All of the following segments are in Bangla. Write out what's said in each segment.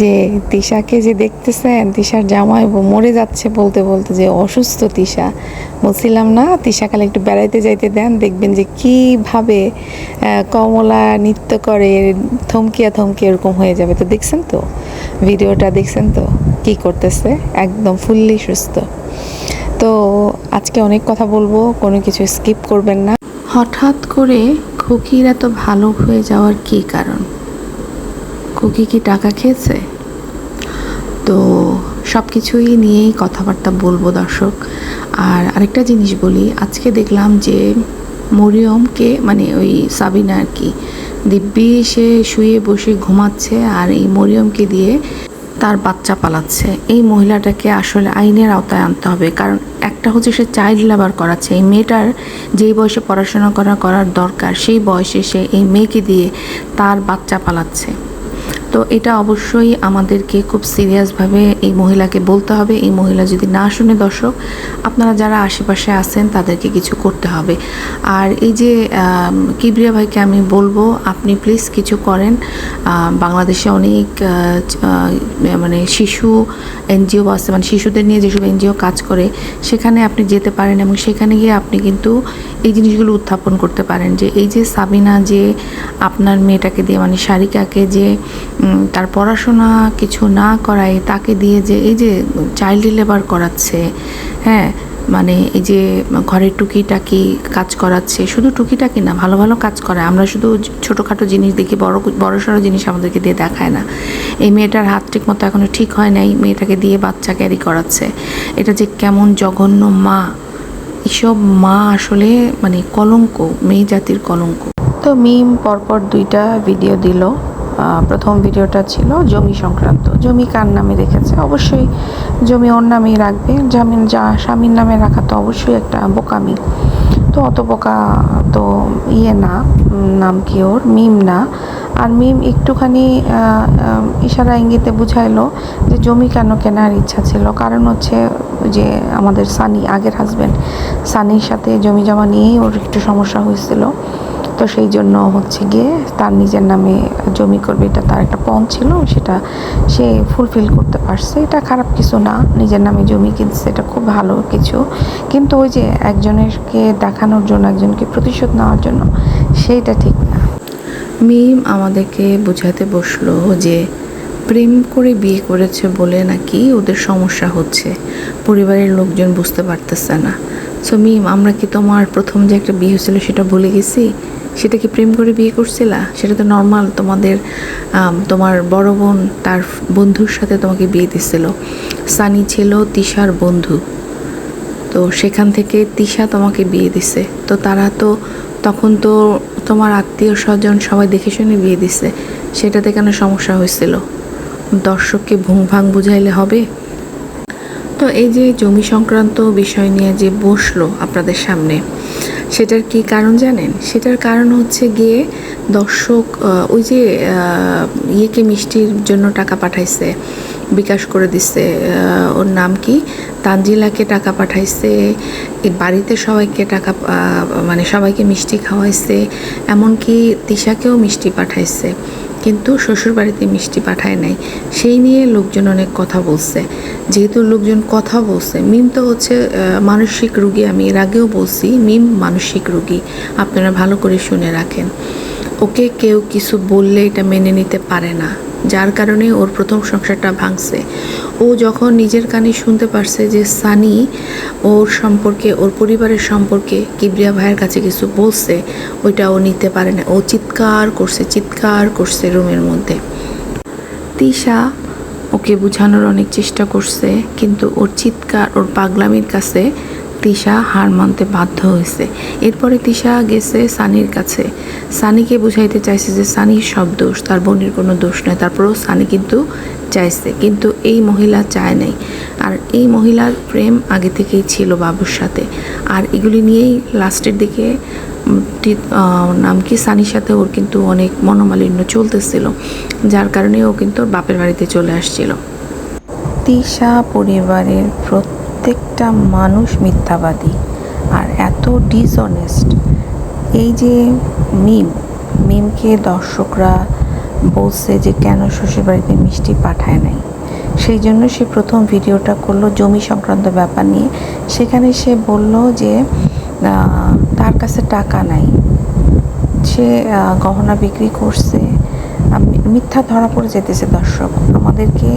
যে তিশাকে যে দেখতেছেন, তিশার জামাই মরে যাচ্ছে বলতে বলতে যে অসুস্থ তিশা। বলছিলাম, না, তিশা কালে একটু বেড়াইতে যাইতে দেন, দেখবেন যে কীভাবে কমলা নৃত্য করে, থমকিয়া থমকিয়া এরকম হয়ে যাবে। তো দেখছেন তো, ভিডিওটা দেখছেন তো, কি করতেছে? একদম ফুললি সুস্থ। তো আজকে অনেক কথা বলব, কোনো কিছু স্কিপ করবেন না। হঠাৎ করে খুকির এত ভালো হয়ে যাওয়ার কি কারণ? খুকি কি টাকা খেয়েছে? তো সব কিছুই নিয়েই কথাবার্তা বলব দর্শক। আর আরেকটা জিনিস বলি, আজকে দেখলাম যে মরিয়মকে মানে ওই সাবিনা আর কি, দিব্যি সে শুয়ে বসে ঘুমাচ্ছে আর এই মরিয়মকে দিয়ে তার বাচ্চা পালাচ্ছে। এই মহিলাটাকে আসলে আইনের আওতায় আনতে হবে, কারণ একটা হচ্ছে সে চাইল্ড লেবার করাচ্ছে। এই মেয়েটার যেই বয়সে পড়াশোনা করা করার দরকার, সেই বয়সে সে এই মেয়েকে দিয়ে তার বাচ্চা পালাচ্ছে। তো এটা অবশ্যই আমাদেরকে খুব সিরিয়াসভাবে এই মহিলাকে বলতে হবে। এই মহিলা যদি না শুনে দর্শক, আপনারা যারা আশেপাশে আছেন তাদেরকে কিছু করতে হবে। আর এই যে কিবরিয়া ভাইকে আমি বলব, আপনি প্লিজ কিছু করেন। বাংলাদেশে অনেক মানে শিশু এনজিও আছে মানে শিশুদের নিয়ে যেসব এনজিও কাজ করে, সেখানে আপনি যেতে পারেন এবং সেখানে গিয়ে আপনি কিন্তু এই জিনিসগুলো উত্থাপন করতে পারেন যে, এই যে সাবিনা যে আপনার মেয়েটাকে দিয়ে মানে সারিকাকে যে তার পড়াশোনা কিছু না করায় তাকে দিয়ে যে এই যে চাইল্ড লেবার করাচ্ছে হ্যাঁ মানে এই যে ঘরের টুকিটাকি কাজ করাচ্ছে, শুধু টুকিটাকি না, ভালো ভালো কাজ করায়। আমরা শুধু ছোটোখাটো জিনিস দেখি বড় বড় সড়ো জিনিস আমাদেরকে দিয়ে দেখায় না। এই মেয়েটার হাত ঠিক মতো এখনও ঠিক হয় নাই, মেয়েটাকে দিয়ে বাচ্চা ক্যারি করাচ্ছে। এটা যে কেমন জঘন্য মা। এসব মা আসলে মানে কলঙ্ক, মেয়ে জাতির কলঙ্ক। তো মিম পরপর দুইটা ভিডিও দিল। প্রথম ভিডিওটা ছিল জমি সংক্রান্ত। জমি কার নামে রেখেছে? অবশ্যই জমি ওর নামেই রাখবে। জামিন যা স্বামীর নামে রাখা তো অবশ্যই একটা বোকামি। তো অত বোকা তো ইয়ে না নাম কি ওর? মিম না। আর মিম একটুখানি ইশারা ইঙ্গিতে বুঝাইলো যে জমি কেন কেনার ইচ্ছা ছিল। কারণ হচ্ছে যে আমাদের সানি, আগের হাজব্যান্ড সানির সাথে জমি জমা নিয়েই ওর একটু সমস্যা হয়েছিল। তো সেই জন্য হচ্ছে গিয়ে তার নিজের নামে জমি করবে, এটা তার একটা পণ ছিল, সেটা সে ফুলফিল করতে পারছে। এটা খারাপ কিছু না, নিজের নামে জমি কিনছে, এটা খুব ভালো কিছু। কিন্তু ওই যে একজনেরকে দেখানোর জন্য, একজনকে প্রতিশোধ নেওয়ার জন্য, সেইটা ঠিক না। মিম আমাদেরকে বোঝাতে বসল যে, প্রেম করে বিয়ে করেছে বলে নাকি ওদের সমস্যা হচ্ছে? পরিবারের লোকজন বুঝতে পারতেছে না। সো মিম আমরা কি তোমার প্রথম যে একটা বিয়ে হয়েছিল সেটা ভুলে গেছি? সেটা কি প্রেম করে বিয়ে করছিলা? সেটা তো নর্মাল তোমাদের তোমার বড় বোন তার বন্ধুর সাথে তোমাকে বিয়ে দিছিল সানি ছিল তিশার বন্ধু। তো সেখান থেকে তিশা তোমাকে বিয়ে দিছে। তো তারা তো, তখন তো তোমার আত্মীয় স্বজন সবাই দেখে শুনে বিয়ে দিছে। সেটাতে কেন সমস্যা হয়েছিল? দর্শককে ভুং ভাং বুঝাইলে হবে? তো এই যে জমি সংক্রান্ত বিষয় নিয়ে যে বসল আপনাদের সামনে, সেটার কি কারণ জানেন? সেটার কারণ হচ্ছে গিয়ে দর্শক ওই যে ইয়েকে মিষ্টির জন্য টাকা পাঠাইছে, বিকাশ করে দিচ্ছে ওর নাম কি? তানজিলাকে টাকা পাঠাইছে বাড়িতে সবাইকে টাকা মানে সবাইকে মিষ্টি খাওয়াইছে, এমনকি তিশাকেও মিষ্টি পাঠাইছে। কিন্তু শ্বশুরবাড়িতে মিষ্টি পাঠায় নাই। সেই নিয়ে লোকজন অনেক কথা বলছে। যেহেতু লোকজন কথা বলছে, মিম তো হচ্ছে মানসিক রুগী, আমি এর আগেও বলছি, মিম মানসিক রুগী। আপনারা ভালো করে শুনে রাখেন। ওকে কেউ কিছু বললে এটা মেনে নিতে পারে না, যার কারণে ওর প্রথম সংসারটা ভাঙছে। ও যখন নিজের কানে শুনতে পারছে যে সানি ওর সম্পর্কে, ওর পরিবারের সম্পর্কে কিবরিয়া ভাইয়ের কাছে কিছু বলছে, ওইটা ও নিতে পারে না। ও চিৎকার করছে চিৎকার করছে রুমের মধ্যে। তিশা ওকে বোঝানোর অনেক চেষ্টা করছে, কিন্তু ওর চিৎকার, ওর পাগলামির কাছে তিশা হার মানতে বাধ্য হয়েছে। এরপরে তিশা গেছে সানির কাছে। সানিকে বুঝাইতে চাইছে যে সানির সব দোষ, তার বোনের কোনো দোষ নয় তারপরেও সানি কিন্তু চাইছে, কিন্তু এই মহিলা চায় নাই। আর এই মহিলার প্রেম আগে থেকেই ছিল বাবুর সাথে। আর এগুলি নিয়েই লাস্টের দিকে নাম কি, সানির সাথে ওর কিন্তু অনেক মনোমালিন্য চলতেছিল, যার কারণে ও কিন্তু বাপের বাড়িতে চলে আসছিল। তিশা পরিবারের প্রত্যেকটা মানুষ মিথ্যাবাদী। আর এত ডিসঅনেস্ট এই যে মিম মিমকে দর্শকরা বলছে যে কেন শ্বশুরবাড়িতে মিষ্টি পাঠায় নাই। সেই জন্য সে প্রথম ভিডিওটা করল জমি সংক্রান্ত ব্যাপার নিয়ে। সেখানে সে বলল যে তার কাছে টাকা নাই। সে গহনা বিক্রি করছে। মিথ্যা ধরা পড়ে যেতেছে দর্শক। আমাদেরকে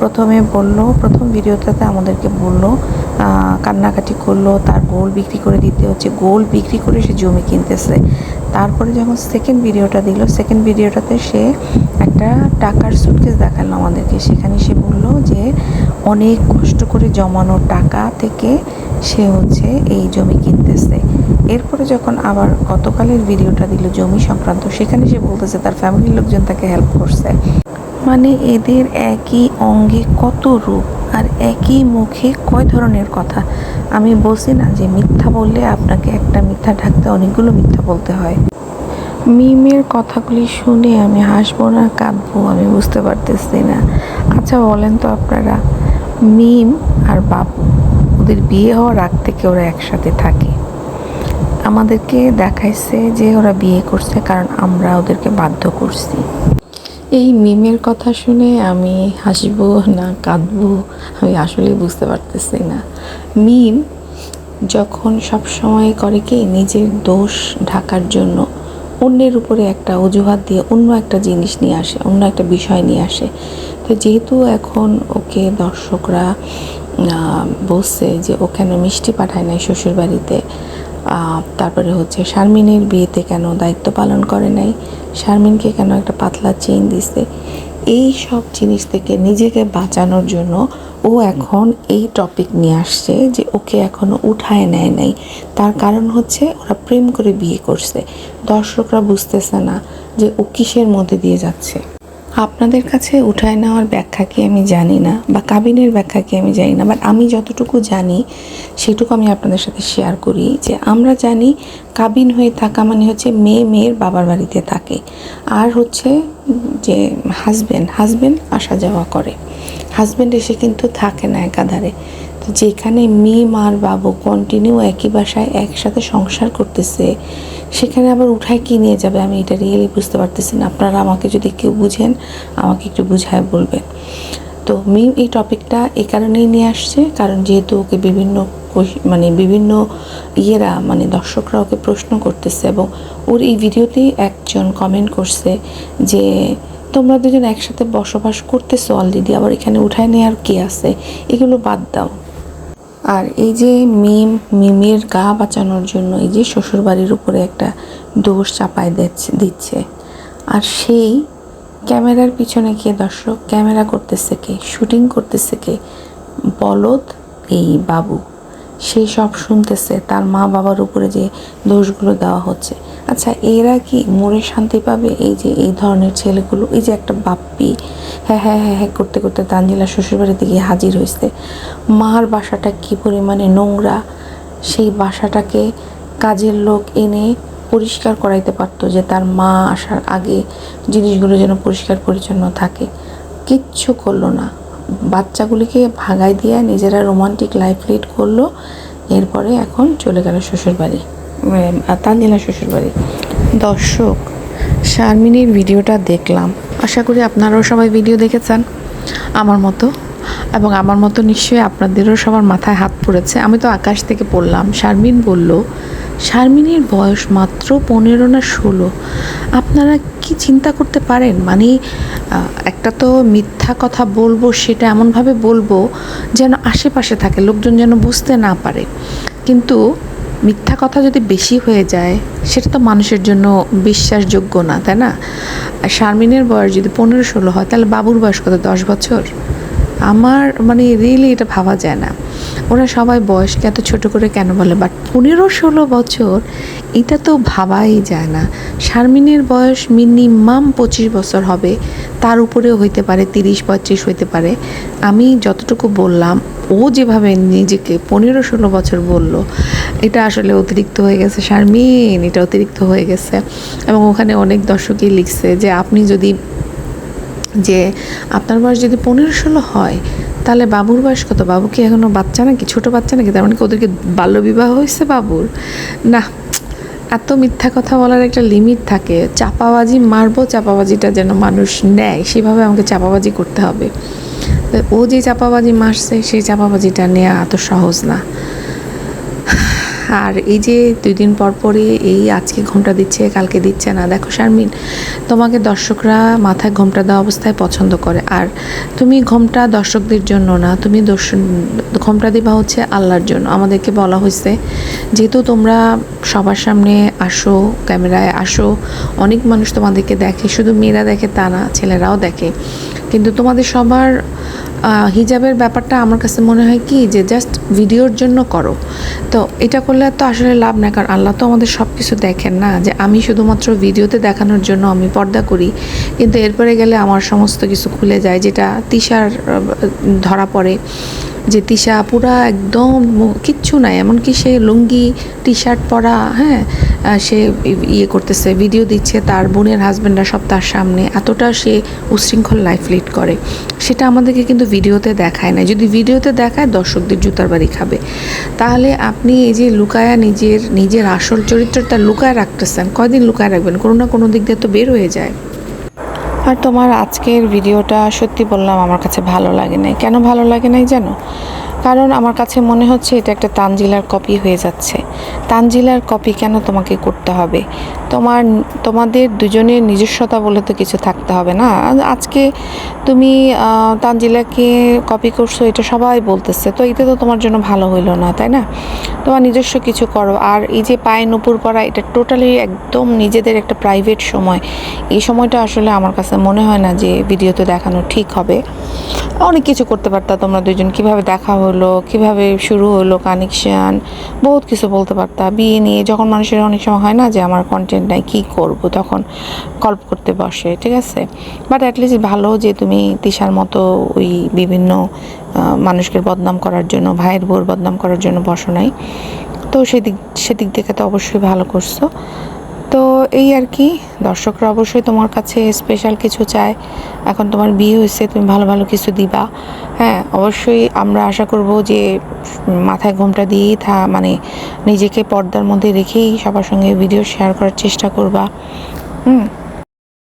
প্রথমে বলল, প্রথম ভিডিওটাতে আমাদেরকে বলল কান্নাকাটি করল, তার গোল বিক্রি করে দিতে হচ্ছে, গোল বিক্রি করে সে জমি কিনতেছে। তারপরে যখন সেকেন্ড ভিডিওটা দিল সেকেন্ড ভিডিওটাতে সে একটা টাকার সুটকেস দেখাল আমাদেরকে। সেখানে সে বলল যে, অনেক কষ্ট করে জমানো টাকা থেকে সে হচ্ছে এই জমি কিনতেছে। এরপরে যখন আবার গতকালের ভিডিওটা দিল জমি সংক্রান্ত, সেখানে সে বলতেছে, তার ফ্যামিলির লোকজন তাকে হেল্প করছে। মানে এদের একই অঙ্গে কত রূপ আর একই মুখে কয় ধরনের কথা? আমি বলছি না যে মিথ্যা বললে আপনাকে একটা মিথ্যা ঢাকতে অনেকগুলো মিথ্যা বলতে হয়। মিমের কথাগুলি শুনে আমি হাসবো না, কাঁদবো, আমি বুঝতে পারতেছি না। আচ্ছা বলেন তো আপনারা, মিম আর বাবু, ওদের বিয়ে হওয়ার আগ থেকে ওরা একসাথে থাকে। আমাদেরকে দেখাইছে যে ওরা বিয়ে করছে কারণ আমরা ওদেরকে বাধ্য করছি। এই মিমের কথা শুনে আমি হাসবো না কাঁদবো আমি আসলে বুঝতে পারতেছি না। মিম যখন সব সময় করে কি নিজের দোষ ঢাকার জন্য অন্যের উপরে একটা অজুহাত দিয়ে অন্য একটা জিনিস নিয়ে আসে অন্য একটা বিষয় নিয়ে আসে। তো যেহেতু এখন ওকে দর্শকরা বসছে যে ও কেন মিষ্টি পাঠায় নাই শ্বশুরবাড়িতে আহ, তারপরে হচ্ছে শারমিনের বিয়েতে কেন দায়িত্ব পালন করে নাই? শারমিনকে কেন একটা পাতলা চেইন দিছে? এই সব জিনিস থেকে নিজেকে বাঁচানোর জন্য ও এখন এই টপিক নিয়ে আসছে যে ওকে এখনও উঠায় নেয় নাই। তার কারণ হচ্ছে ওরা প্রেম করে বিয়ে করছে। দর্শকরা বুঝতেছে না যে ও কিসের মধ্যে দিয়ে যাচ্ছে। আপনাদের কাছে উঠায় নেওয়ার ব্যাখ্যা কি আমি জানি না, বা কাবিনের ব্যাখ্যা কি আমি জানি না বাট আমি যতটুকু জানি সেটুকু আমি আপনাদের সাথে শেয়ার করি যে আমরা জানি কাবিন হয়ে থাকা মানে হচ্ছে মেয়ে মেয়ের বাবার বাড়িতে থাকে, আর হচ্ছে যে হাজবেন্ড হাজবেন্ড আসা যাওয়া করে। হাজব্যান্ড এসে কিন্তু থাকে না একাধারে। যেখানে মেয়ে মার বাবু কন্টিনিউ একই বাসায় একসাথে সংসার করতেছে, সেখানে আবার উঠায় কি নিয়ে যাবে আমি এটা রিয়েলি বুঝতে পারতেছি না। আপনারা আমাকে যদি কেউ বুঝেন, আমাকে একটু বুঝায় বলবেন। তো মিম এই টপিকটা এই কারণেই নিয়ে আসছে, কারণ যেহেতু ওকে বিভিন্ন মানে বিভিন্ন ইয়েরা মানে দর্শকরা ওকে প্রশ্ন করতেছে এবং ওর এই ভিডিওতেই একজন কমেন্ট করছে যে, তোমরা দুজন একসাথে বসবাস করতেছো অলরেডি আবার এখানে উঠায় নেওয়ার কি আছে? এগুলো বাদ দাও। আর এই যে মিম, মিমের গা বাঁচানোর জন্য এই যে শ্বশুরবাড়ির উপরে একটা দোষ চাপায় দিচ্ছে আর সেই ক্যামেরার পিছনে কে দর্শক, ক্যামেরা করতেছে কে? শুটিং করতেছে কে? বলদ এই বাবু। সে সব শুনতেছে, তার মা বাবার উপরে যে দোষগুলো দেওয়া হচ্ছে। আচ্ছা এরা কি মনে শান্তি পাবে? এই যে, এই ধরনের ছেলেগুলো, এই যে একটা বাপ্পি। হ্যাঁ হ্যাঁ হ্যাঁ হ্যাঁ করতে করতে তানজিলা শ্বশুরবাড়িতে গিয়ে হাজির হয়েছে। মার বাসাটা কি পরিমাণে নোংরা? সেই বাসাটাকে কাজের লোক এনে পরিষ্কার করাইতে পারতো যে তার মা আসার আগে জিনিসগুলো যেন পরিষ্কার পরিচ্ছন্ন থাকে। কিচ্ছু করল না। বাচ্চাগুলিকে ভাগাই দিয়ে নিজেরা রোমান্টিক লাইফ লিড করল। এরপরে এখন চলে গেল শ্বশুরবাড়ি। তানজিলা শ্বশুরবাড়ি দর্শক, শারমিনীর ভিডিওটা দেখলাম। আশা করি আপনারাও সবাই ভিডিও দেখেছেন আমার মতো। এবং আমার মতো নিশ্চয়ই আপনাদেরও সবার মাথায় হাত পড়েছে। আমি তো আকাশ থেকে পড়লাম। শারমিন বলল, শারমিনীর বয়স মাত্র পনেরো না ষোলো। আপনারা কি চিন্তা করতে পারেন? মানে একটা তো মিথ্যা কথা বলব, সেটা এমনভাবে বলব যেন আশেপাশে থাকে। লোকজন যেন বুঝতে না পারে। কিন্তু মিথ্যা কথা যদি বেশি হয়ে যায়, সেটা তো মানুষের জন্য বিশ্বাসযোগ্য না, তাই না? আর শারমিনের বয়স যদি পনেরো ষোলো হয়, তাহলে বাবুর বয়স কত? দশ বছর? আমার মানে রিয়েলি এটা ভাবা যায় না। ওরা সবাই বয়সকে এত ছোট করে কেন বলে? বাট পনেরো ষোলো বছর এটা তো ভাবাই যায় না। শারমিনের বয়স মিনিমাম পঁচিশ বছর হবে। তার উপরেও হইতে পারে, তিরিশ, পঁয়ত্রিশ হইতে পারে। আমি যতটুকু বললাম, ও যেভাবে নিজেকে পনেরো ষোলো বছর বলল, এটা আসলে অতিরিক্ত হয়ে গেছে। শারমিন, এটা অতিরিক্ত হয়ে গেছে। এবং ওখানে অনেক দর্শকই লিখছে যে, আপনি যদি, যে আপনার বয়স যদি পনেরো ষোলো হয় তাহলে বাবুর বয়স কত? বাবু কি এখনও বাচ্চা নাকি? ছোটো বাচ্চা নাকি? তার মানে কি ওদেরকে বাল্যবিবাহ হয়েছে বাবুর? না, এত মিথ্যা কথা বলার একটা লিমিট থাকে। চাপাবাজি মারবো, চাপাবাজিটা যেন মানুষ নেয়। সেভাবে আমাকে চাপাবাজি করতে হবে। ও যে চাপাবাজি মারছে, সেই চাপাবাজিটা নেওয়া এত সহজ না। আর এই যে দুই দিন পর পরই এই আজকে ঘোমটা দিচ্ছে, কালকে দিচ্ছে না। দেখো শারমিন, তোমাকে দর্শকরা মাথায় ঘোমটা দেওয়া অবস্থায় পছন্দ করে। আর তুমি ঘোমটা দর্শকদের জন্য না, তুমি দর্শন ঘোমটা দিবা হচ্ছে আল্লাহর জন্য। আমাদেরকে বলা হয়েছে, যেহেতু তোমরা সবার সামনে আসো, ক্যামেরায় আসো, অনেক মানুষ তোমাদেরকে দেখে, শুধু মেয়েরা দেখে তা না, ছেলেরাও দেখে। কিন্তু তোমাদের সবার হিজাবের ব্যাপারটা আমার কাছে মনে হয় কি যে জাস্ট ভিডিওর জন্য করো। তো এটা করলে তো আসলে লাভ না কারণ আল্লাহ তো আমাদের সব কিছু দেখেন না যে আমি শুধুমাত্র ভিডিওতে দেখানোর জন্য আমি পর্দা করি, কিন্তু এরপরে গেলে আমার সমস্ত কিছু খুলে যায়, যেটা তিশার ধরা পড়ে। যে তিশা পুরা একদম কিচ্ছু নাই, এমনকি সে লুঙ্গি টি শার্ট পরা হ্যাঁ সে ইয়ে করতেছে ভিডিও দিচ্ছে তার বোনের হাজব্যান্ডরা সব তার সামনে। এতটা সে উশৃঙ্খল লাইফ লিড করে। সেটা আমাদেরকে কিন্তু ভিডিওতে দেখায় না যদি ভিডিওতে দেখায়, দর্শকদের জুতার বাড়ি খাবে। তাহলে আপনি এই যে লুকায়া নিজের নিজের আসল চরিত্রটা লুকায় রাখতেছেন, কয়দিন লুকায় রাখবেন? কোনো না কোনো দিক দিয়ে তো বের হয়ে যায়। আর তোমার আজকের ভিডিওটা সত্যি বললাম আমার কাছে ভালো লাগে নাই। কেন ভালো লাগে নাই জানো? কারণ আমার কাছে মনে হচ্ছে এটা একটা তানজিলার কপি হয়ে যাচ্ছে। তানজিলার কপি কেন তোমাকে করতে হবে? তোমার, তোমাদের দুজনের নিজস্বতা বলে তো কিছু থাকতে হবে না। আজকে তুমি তানজিলাকে কপি করছ, এটা সবাই বলতেছে, তো এটা তো তোমার জন্য ভালো হইল না, তাই না? তোমার নিজস্ব কিছু করো। আর এই যে পায়ে নুপুর পরা, এটা টোটালি একদম নিজেদের একটা প্রাইভেট সময়। এই সময়টা আসলে আমার কাছে মনে হয় না যে ভিডিওতে দেখানো ঠিক হবে। অনেক কিছু করতে পারতা তোমরা দুজন কীভাবে দেখা হলো, কীভাবে শুরু হলো কানেকশন বহুত কিছু বলতে পারতা। বিয়ে নিয়ে যখন মানুষের অনেক সময় হয় না যে আমার কন্টেন্ট নাই, কী করব? তখন কল্প করতে বসে, ঠিক আছে? বাট অ্যাটলিস্ট ভালো যে তুমি তিশার মতো ওই বিভিন্ন মানুষকে বদনাম করার জন্য, ভাইয়ের বোর বদনাম করার জন্য বসো নাই। তো সেদিক সেদিক থেকে তো অবশ্যই ভালো করছ। তো এই আর কি, দর্শকরা অবশ্যই তোমার কাছে স্পেশাল কিছু চায়। এখন তোমার বিয়ে হয়েছে, তুমি ভালো ভালো কিছু দিবা। হ্যাঁ অবশ্যই আমরা আশা করব যে মাথায় ঘোমটা দিয়েই থা মানে নিজেকে পর্দার মধ্যে রেখেই সবার সঙ্গে ভিডিও শেয়ার করার চেষ্টা করবা। হুম।